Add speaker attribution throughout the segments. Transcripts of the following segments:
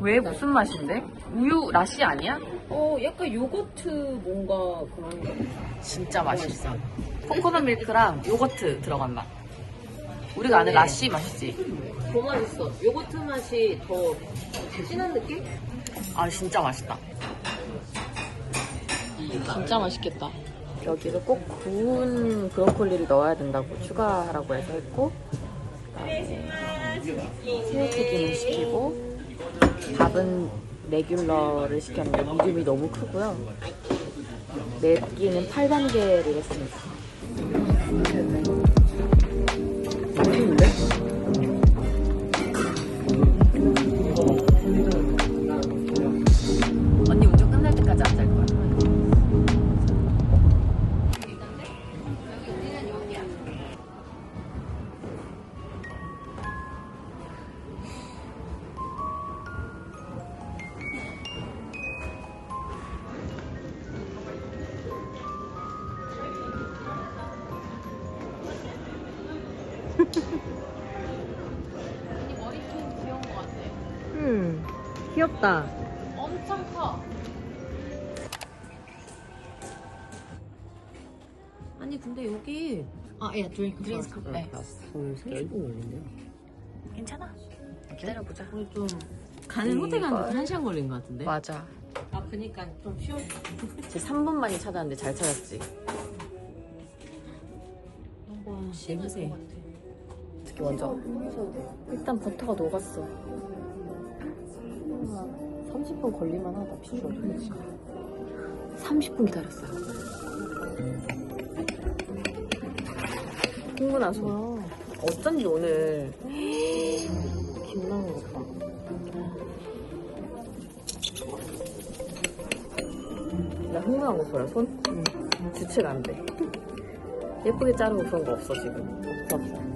Speaker 1: 왜 무슨 맛인데? 우유 라시 아니야?
Speaker 2: 어 약간 요거트 뭔가 그런 거
Speaker 1: 진짜 맛있어. 코코넛 밀크랑 요거트 들어간 맛. 우리가 아는 라시 맛이지.
Speaker 2: 더 맛있어 요거트 맛이 더 진한 느낌?
Speaker 1: 아 진짜 맛있다. 진짜 맛있겠다. 여기를 꼭 구운 브로콜리를 넣어야 된다고 추가하라고 해서 했고 그다음에 새우튀김을 시키고 밥은 레귤러를 시켰는데 미디움이 너무 크고요. 맵기는 8단계를 했습니다. 귀엽다.
Speaker 2: 엄청 커 아니 근데 여기 아예 드링크 드링크 컵 네.
Speaker 1: 오늘 30분 걸린대요. 괜찮아. 기다려보자.
Speaker 2: 우리 좀 가는 호텔 가는데 한 시간 걸린 것 같은데
Speaker 1: 맞아.
Speaker 2: 아 그니까 좀 쉬워
Speaker 1: 제 3분 만에 찾았는데 잘 찾았지.
Speaker 2: 한번 씹으세요
Speaker 1: 어떻게 먼저? 일단 버터가 녹았어. 30분 걸릴만 하다, 비주얼. 30분 기다렸어요. 흥분한 손. 어쩐지 오늘 김나는 것 봐. 나 흥분한 거 보여, 손? 응. 주체가 안 돼. 예쁘게 자르고 그런 거 없어, 지금. 없어,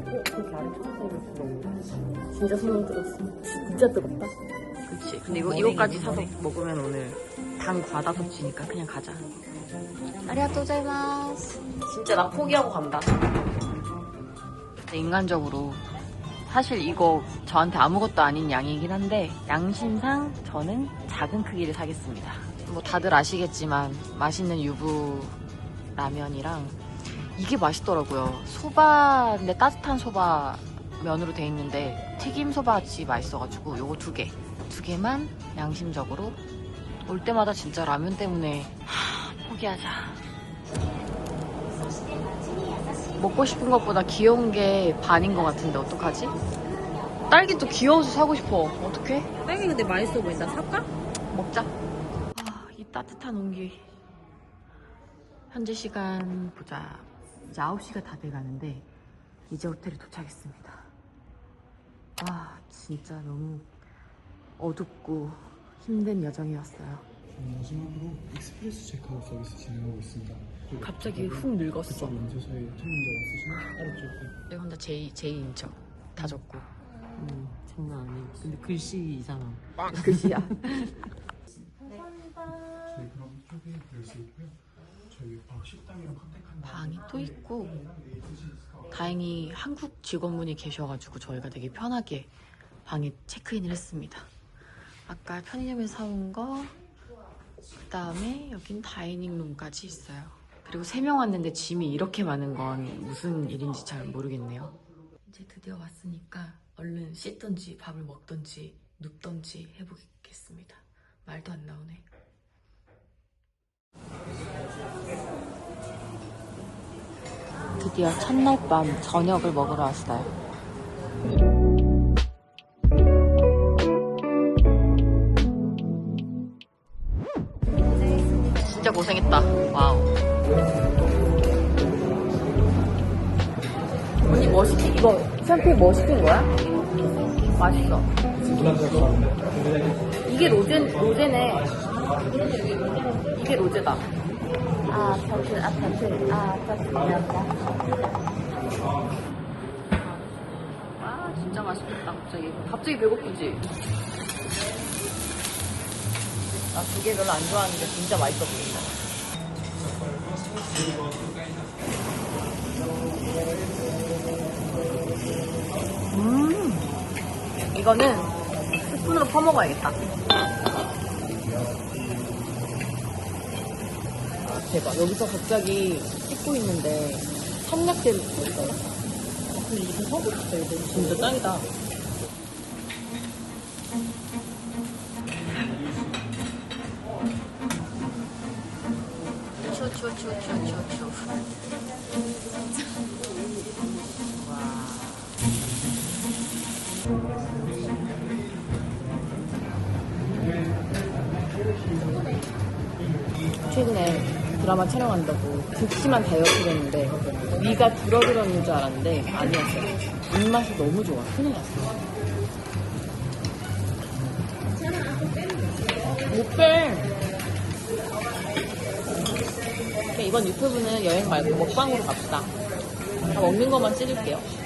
Speaker 1: 너무 진짜 손을 뜨겁어. 진짜 뜨겁다. 그치. 근데 이거, 이거까지 사서 먹으면 오늘 당 과다 섭취니까 그냥 가자. 아리가또자이마스. 진짜 나 포기하고 간다. 근데 인간적으로 사실 이거 저한테 아무것도 아닌 양이긴 한데 양심상 저는 작은 크기를 사겠습니다. 뭐 다들 아시겠지만 맛있는 유부 라면이랑 이게 맛있더라고요. 소바인데 따뜻한 소바 면으로 돼 있는데 튀김 소바같이 맛있어가지고 요거 두 개. 두 개만 양심적으로 올 때마다 진짜 라면 때문에 하, 포기하자. 먹고 싶은 것보다 귀여운 게 반인 것 같은데 어떡하지? 딸기 또 귀여워서 사고 싶어. 어떡해?
Speaker 2: 딸기 근데 맛있어 보인다 살까?
Speaker 1: 먹자. 아, 이 따뜻한 온기. 현재 시간 보자. 이제 9시가 다 돼가는데 이제 호텔에 도착했습니다. 와, 진짜 너무 어둡고 힘든 여정이었어요.
Speaker 3: 마지막으로 익스프레스 체크아웃 서비스 진행하고 있습니다.
Speaker 1: 갑자기 훅 늙었어.
Speaker 3: 그쪽 첫 문제 왔으시면 아래쪽에
Speaker 1: 내가 혼자 제이, 제이인 척. 다 적고.
Speaker 2: 음 장난 아니야 근데 글씨 이상함
Speaker 1: 글씨야.
Speaker 3: 저희 그럼 이쪽에 될수 있고요. 저희 아, 식당이랑 컨택한
Speaker 1: 방이 또 있고 다행히 한국 직원분이 계셔가지고 저희가 되게 편하게 방에 체크인을 했습니다. 아까 편의점에서 사온 거 그 다음에 여긴 다이닝 룸까지 있어요. 그리고 세명 왔는데 짐이 이렇게 많은 건 무슨 일인지 잘 모르겠네요. 이제 드디어 왔으니까 얼른 씻던지 밥을 먹던지 눕던지 해보겠습니다. 말도 안 나오네. 드디어 첫날 밤 저녁을 먹으러 왔어요. 고생했다. 와우. 언니 뭐 시킨 이거 샴페인 뭐 시킨 거야? 맛있어. 이게 로제 로제네. 이게 로제다. 아, 변태, 아, 변태, 아, 변태. 아, 진짜 맛있겠다, 갑자기. 갑자기 배고프지? 나 두 개 별로 안 좋아하는데 진짜 맛있어 보인다. 음, 이거는 스푼으로 퍼먹어야겠다. 대박. 여기서 갑자기 찍고 있는데 삼각대를 찍고 있어요. 근데 서고 있어요. 진짜 짱이다. 최근에 드라마 촬영한다고 극심한 다이어트를 했는데 위가 줄어들었는 줄 알았는데 아니었어요. 입맛이 너무 좋아. 큰일 났어. 못 빼. 이번 유튜브는 여행 말고 먹방으로 갑시다. 다 먹는 것만 찍을게요.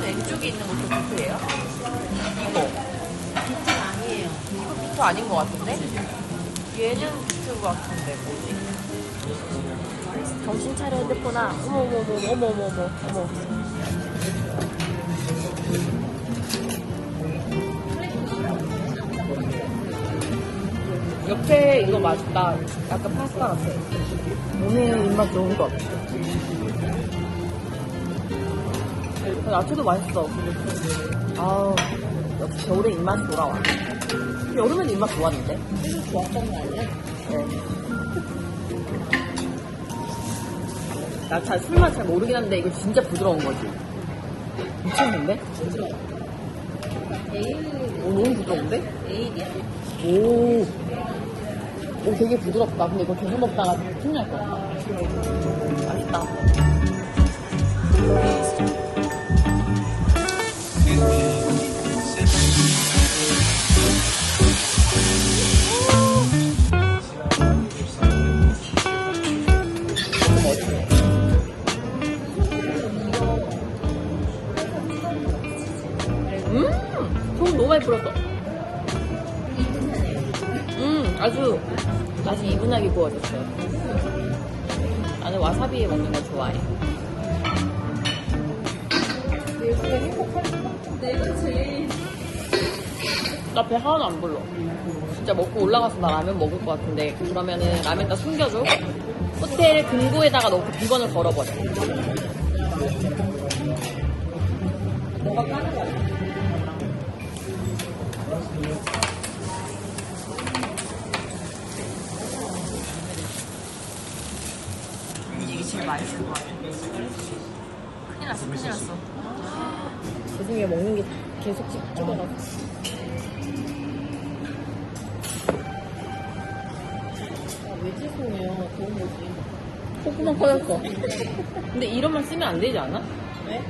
Speaker 1: 맨 왼쪽에 있는 것도 비트예요? 이거. 비트 아니에요. 이거 비트 아닌 것 같은데? 얘는 비트 같은데 뭐지? 정신 차려 핸드폰아. 어머 어머 어머 어머 어머 어머 어머. 옆에 이거 맛있다. 약간 파스타 같아. 오늘 입맛 좋은 것. 야채도 맛있어. 아우, 역시 겨울에 입맛이 돌아와. 여름엔 입맛 좋았는데? 좋았던 거 아니야? 네. 나 잘 술맛 잘 모르긴 한데 이거 진짜 부드러운 거지. 미쳤는데? 부드러워. 오, 너무 부드러운데? 에일이야? 오. 오, 되게 부드럽다. 근데 이거 계속 먹다가 큰날 것 같다. 맛있다. 음! 소금 너무 많이 뿌렸어. 음, 아주 맛이 이분하게 구워졌어요. 나는 와사비에 먹는 거 좋아해. 나배 하나도 안 불러. 진짜 먹고 올라가서 나 라면 먹을 것 같은데 그러면은 라면 다 숨겨줘. 호텔 금고에다가 넣고 비번을 걸어버려. 너가 까는 거야. 제일 맛있을 것 같아. 큰일 났어, 큰일 났어. 죄송해요, 먹는 게 계속 찍, 찍어가지고. 왜 죄송해요? 좋은 거지. 콧구멍 커졌어. 근데 이런 말 쓰면 안 되지 않아? 왜?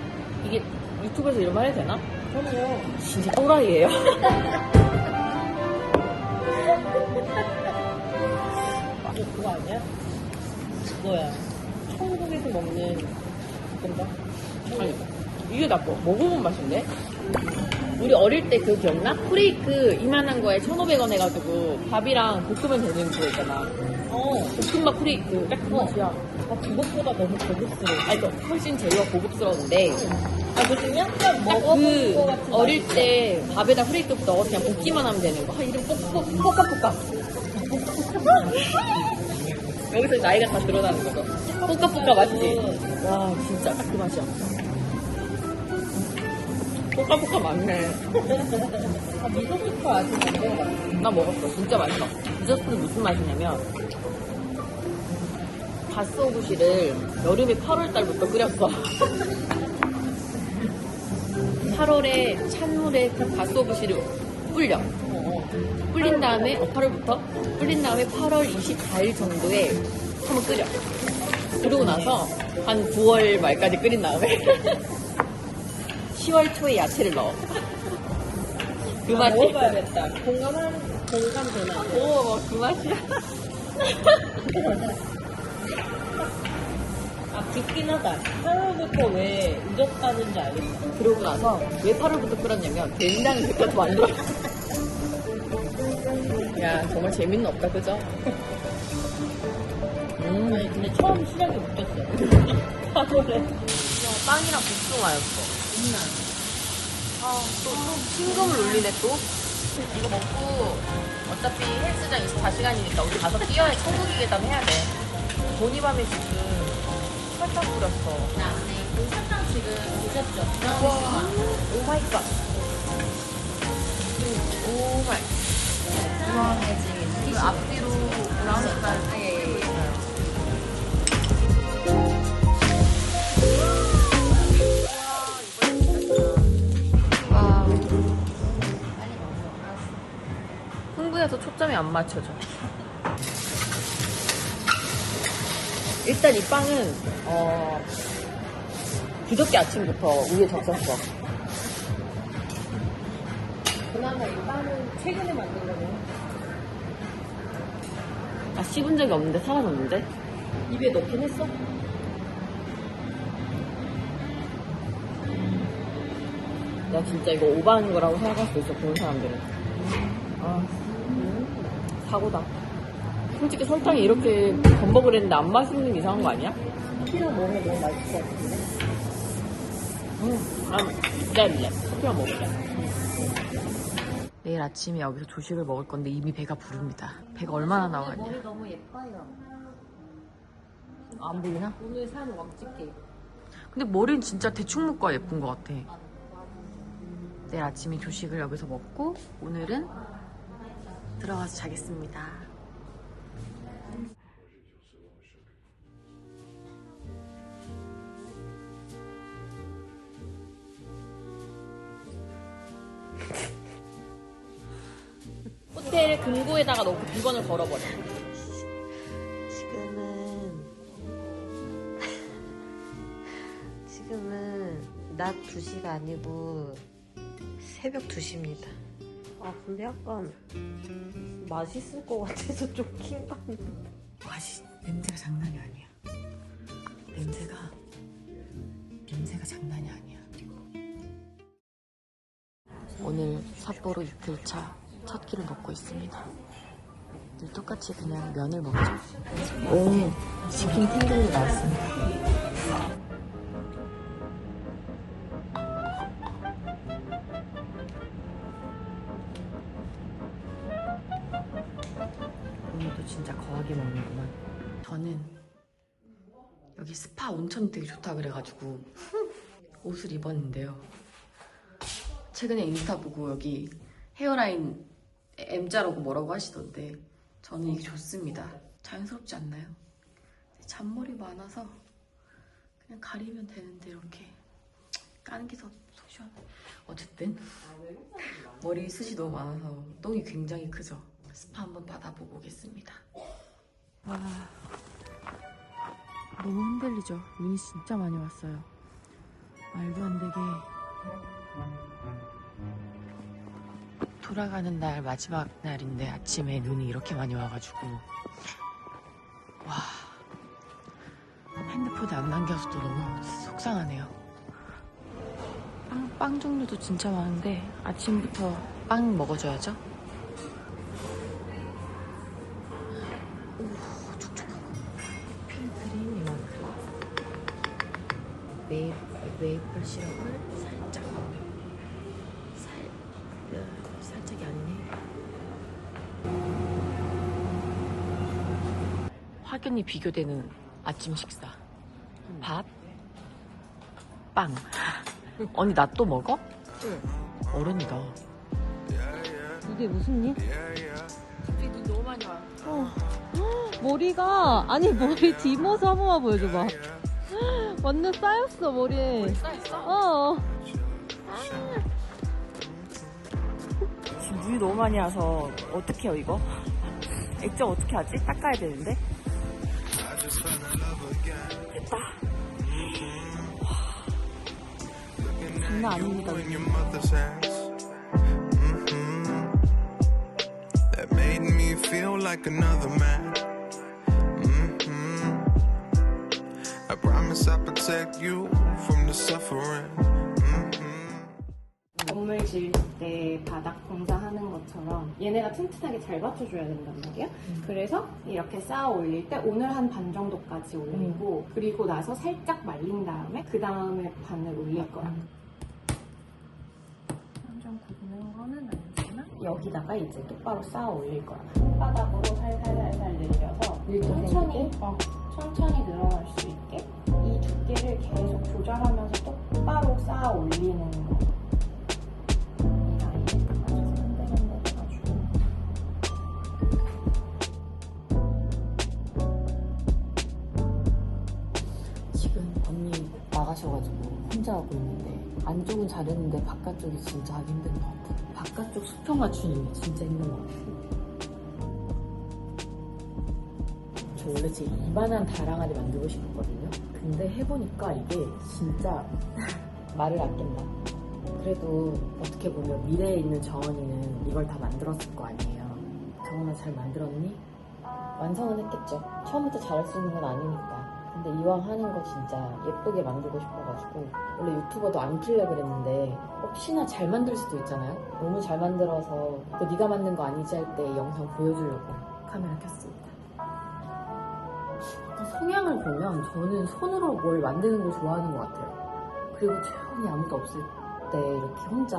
Speaker 1: 이게 유튜브에서 이런 말 해도 되나? 그럼요. 진짜 또라이예요. 그거 아니야? 그거야. 천국에서 먹는 건가? 아니, 이게 나빠. 먹어본 맛인데? 우리 어릴 때 그 기억나? 프레이크 이만한 거에 1,500원 해가지고 밥이랑 볶으면 되는 그거 있잖아. 어. 볶음밥 프레이크. 딱그 맛이야. 아, 그것보다 너무 고급스러워. 아니, 그 훨씬 재료가 고급스러운데. 아, 무슨 약간 먹어본 거 같은 어릴 때 밥에다 프레이크 넣어 그냥 볶기만 하면 되는 거. 아, 이름 뽀뽀, 뽀까 뽀까. 여기서 나이가 다 드러나는 거죠. 뽀까뽀까 맛있지? 와, 진짜 딱 그 맛이야. 뽀까뽀까 맞네. 아, 미소스프 아직 안 먹어봤어. 나 먹었어. 진짜 맛있어. 미소스프는 무슨 맛이냐면, 갓소부시를 여름에 8월달부터 끓였어. 8월에 찬물에 그 갓소부시를 불려. 불린 다음에, 어, 8월부터? 불린 다음에 8월 24일 정도에 한번 끓여. 그러고 나서 한 9월 말까지 끓인 다음에 10월 초에 야채를 넣어. 그 맛이. 먹어봐야겠다. 공감한, 공감 되나? 오, 그 맛이야.
Speaker 4: 아, 깊긴 하다. 8월부터 왜 잊었다는지 알겠어.
Speaker 1: 그러고 나서 왜 8월부터 끓였냐면 된장이 그때도 만들어. 야, 정말 재밌는 없다, 그죠? 음,
Speaker 4: 아니 근데 처음 시작이 웃겼어요. 파도래.
Speaker 1: 빵이랑 복숭아였어. 아, 또, 또, 심금을 울리네, 또. 이거 먹고, 어차피 헬스장 24시간이니까 우리 가서 뛰어야 천국이 계단 해야 돼. 보니밤에 지금 설탕 뿌렸어.
Speaker 4: 설탕 지금 드셨죠?
Speaker 1: 와, 오 마이 갓. 오 마이. 그 앞뒤로 브라운 색깔. 예, 예, 예. 와. 흥분해서 초점이 안 맞춰져. 일단 이 빵은 어 그저께 아침부터 우유에 적셨어.
Speaker 4: 그나마 이 빵은 최근에 만든 거네요.
Speaker 1: 아 씹은 적이 없는데 살아났는데?
Speaker 4: 입에 넣긴 했어?
Speaker 1: 나 진짜 이거 오버하는 거라고 생각할 수 있어 보는 사람들은. 아 음, 사고다. 솔직히 설탕이 이렇게 범벅을 했는데 안 맛있는 게 이상한 거 아니야?
Speaker 4: 피랑 먹으면 너무 맛있을 것 같은데.
Speaker 1: 음, 난 기다릴래. 커피만 먹을래. 내일 아침에 여기서 조식을 먹을 건데 이미 배가 부릅니다. 배가 얼마나 나왔냐?
Speaker 4: 머리 너무 예뻐요.
Speaker 1: 안 보이나?
Speaker 4: 오늘 산 왕집게.
Speaker 1: 근데 머리는 진짜 대충 묶어야 예쁜 것 같아. 내일 아침에 조식을 여기서 먹고 오늘은 들어가서 자겠습니다. 금고에다가 넣고 물건을 걸어버려.
Speaker 5: 지금은 지금은 낮 2시가 아니고 새벽 2시입니다. 아 근데 약간 맛있을 것 같아서 좀 킹받는데
Speaker 1: 맛이 냄새가 장난이 아니야. 냄새가 냄새가 장난이 아니야. 오늘 삿포로 이틀차 첫 끼를 먹고 있습니다. 늘 똑같이 그냥 면을 먹죠. 오, 치킨 탱글이 나왔습니다. 오늘도 진짜 거하게 먹는구만. 저는 여기 스파 온천이 되게 좋다 그래가지고 옷을 입었는데요. 최근에 인스타 보고 여기 헤어라인 M자라고 뭐라고 하시던데 저는 이게 좋습니다. 자연스럽지 않나요? 잔머리 많아서 그냥 가리면 되는데 이렇게 까는 게 더 소시원. 어쨌든 머리 숱이 너무 많아서 똥이 굉장히 크죠. 스파 한번 받아보고 오겠습니다. 와 너무 흔들리죠. 눈이 진짜 많이 왔어요. 말도 안 되게 돌아가는 날 마지막 날인데 아침에 눈이 이렇게 많이 와가지고. 와. 핸드폰에 안 남겨서도 너무 속상하네요. 빵, 빵 종류도 진짜 많은데 아침부터 빵 먹어줘야죠. 오, 촉촉하고 핑크림 이만큼 메이플 시럽을 살짝. 살, 어, 살짝이 아니네 확연히 비교되는 아침 식사 밥, 빵 언니 나 또 먹어? 응 어른이다
Speaker 4: 이게 무슨 일?
Speaker 1: 눈 너무 많이 와
Speaker 4: 머리가 아니 머리 뒷모습 한 번만 보여줘봐. 완전 쌓였어 머리에.
Speaker 1: 쌓였어?
Speaker 4: 어.
Speaker 1: 눈이 너무 많이 와서 어떻게 해요 이거? 액정 어떻게 하지? 닦아야 되는데 됐다 장난 아닙니다
Speaker 6: hmm hmm I promise I'll protect you from the suffering.
Speaker 7: 건물 지을 때 바닥 공사하는 것처럼 얘네가 튼튼하게 잘 받쳐줘야 된단 말이야. 그래서 이렇게 쌓아 올릴 때 오늘 한 반 정도까지 올리고 그리고 나서 살짝 말린 다음에 그 다음에 반을 올릴 거야. 완전 굽는 거는 아니지만 여기다가 이제 똑바로 쌓아 올릴 거야. 손바닥으로 살살살살 늘려서 천천히 어, 천천히 늘어날 수 있게 이 두께를 계속 조절하면서 똑바로 쌓아 올리는 거.
Speaker 1: 언니 나가셔가지고 혼자 하고 있는데 안쪽은 잘했는데 바깥쪽이 진짜 하기 힘든 것 같아. 바깥쪽 수평 맞추는 게 진짜 힘든 것 같아. 저 원래 제 이만한 다랑아리 만들고 싶었거든요. 근데 해보니까 이게 진짜 말을 아낀다. 그래도 어떻게 보면 미래에 있는 정원이는 이걸 다 만들었을 거 아니에요. 정원아 잘 만들었니? 완성은 했겠죠. 처음부터 잘할 수 있는 건 아니니까. 근데 이왕 하는 거 진짜 예쁘게 만들고 싶어가지고 원래 유튜버도 안 킬려 그랬는데 혹시나 잘 만들 수도 있잖아요. 너무 잘 만들어서 그거 네가 만든 거 아니지 할 때 영상 보여주려고 카메라 켰습니다. 성향을 보면 저는 손으로 뭘 만드는 걸 좋아하는 것 같아요. 그리고 조용히 아무도 없을 때 이렇게 혼자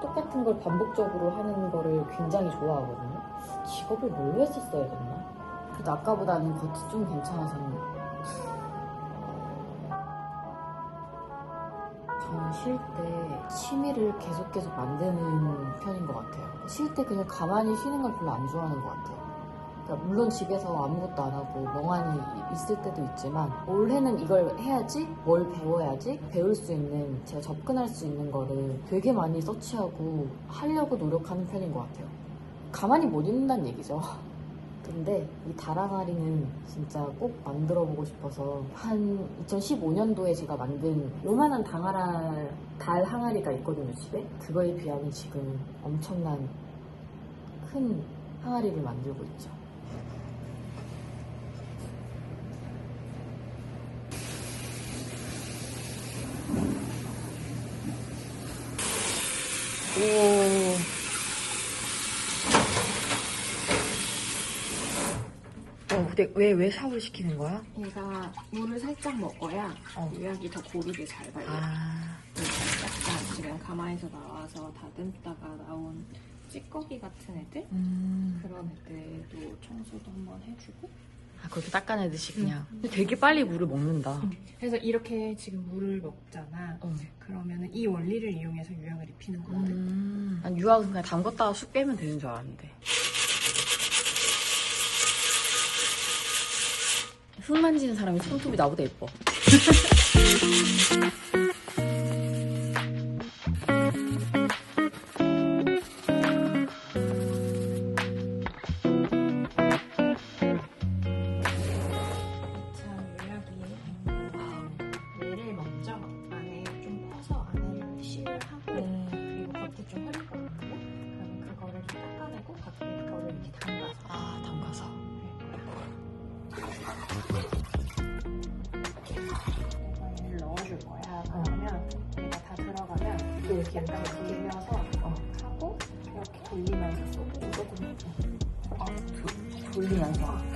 Speaker 1: 똑같은 걸 반복적으로 하는 거를 굉장히 좋아하거든요. 직업을 뭘로 했었어야 됐나? 그래도 아까보다는 겉이 좀 괜찮아서 저는 쉴 때 취미를 계속 계속 만드는 편인 것 같아요. 쉴 때 그냥 가만히 쉬는 걸 별로 안 좋아하는 것 같아요. 그러니까 물론 집에서 아무것도 안 하고 멍하니 있을 때도 있지만 올해는 이걸 해야지, 뭘 배워야지, 배울 수 있는, 제가 접근할 수 있는 거를 되게 많이 서치하고 하려고 노력하는 편인 것 같아요. 가만히 못 있는다는 얘기죠. 근데 이 다랑아리는 진짜 꼭 만들어 보고 싶어서 한 2015년도에 제가 만든 요만한 당아라 달 항아리가 있거든요 집에. 그거에 비하면 지금 엄청난 큰 항아리를 만들고 있죠. 오 어, 근데 왜, 왜 샤워를 시키는 거야?
Speaker 7: 얘가 물을 살짝 먹어야
Speaker 1: 어.
Speaker 7: 유약이 더 고르게 잘 발려.
Speaker 1: 아,
Speaker 7: 약간 지금 가마에서 나와서 다듬다가 나온 찌꺼기 같은 애들
Speaker 1: 음.
Speaker 7: 그런 애들도 청소도 한번 해주고
Speaker 1: 아, 그렇게 닦아내듯이 그냥. 근데 되게 빨리 물을 먹는다.
Speaker 7: 그래서 이렇게 지금 물을 먹잖아
Speaker 1: 어.
Speaker 7: 그러면은 이 원리를 이용해서 유약을 입히는 거거든
Speaker 1: 음. 난 유학은 그냥 담궜다가 쑥 빼면 되는 줄 알았는데. 흙 만지는 사람이 손톱이 나보다 예뻐.
Speaker 7: 이렇게 약간 돌려서 하고 이렇게 돌리면서 쏘고 조금 어, 도- 돌리면서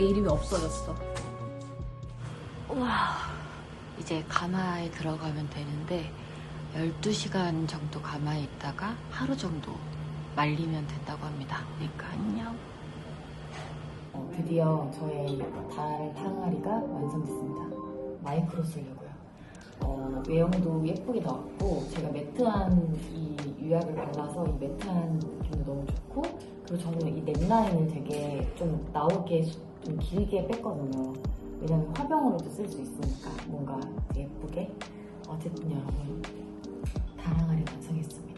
Speaker 1: 내 이름이 없어졌어. 우와. 이제 가마에 들어가면 되는데 12시간 정도 가마에 있다가 하루 정도 말리면 된다고 합니다. 그러니까 안녕. 어, 드디어 저의 달 항아리가 완성됐습니다. 마이크로 쓰려고요. 어, 외형도 예쁘게 나왔고 제가 매트한 이 유약을 발라서 이 매트한 느낌도 너무 좋고 그리고 저는 이 넥라인을 되게 좀 나오게 수- 좀 길게 뺐거든요. 왜냐면 화병으로도 쓸 수 있으니까 뭔가 예쁘게 어쨌든 여러분 다랑아를 완성했습니다.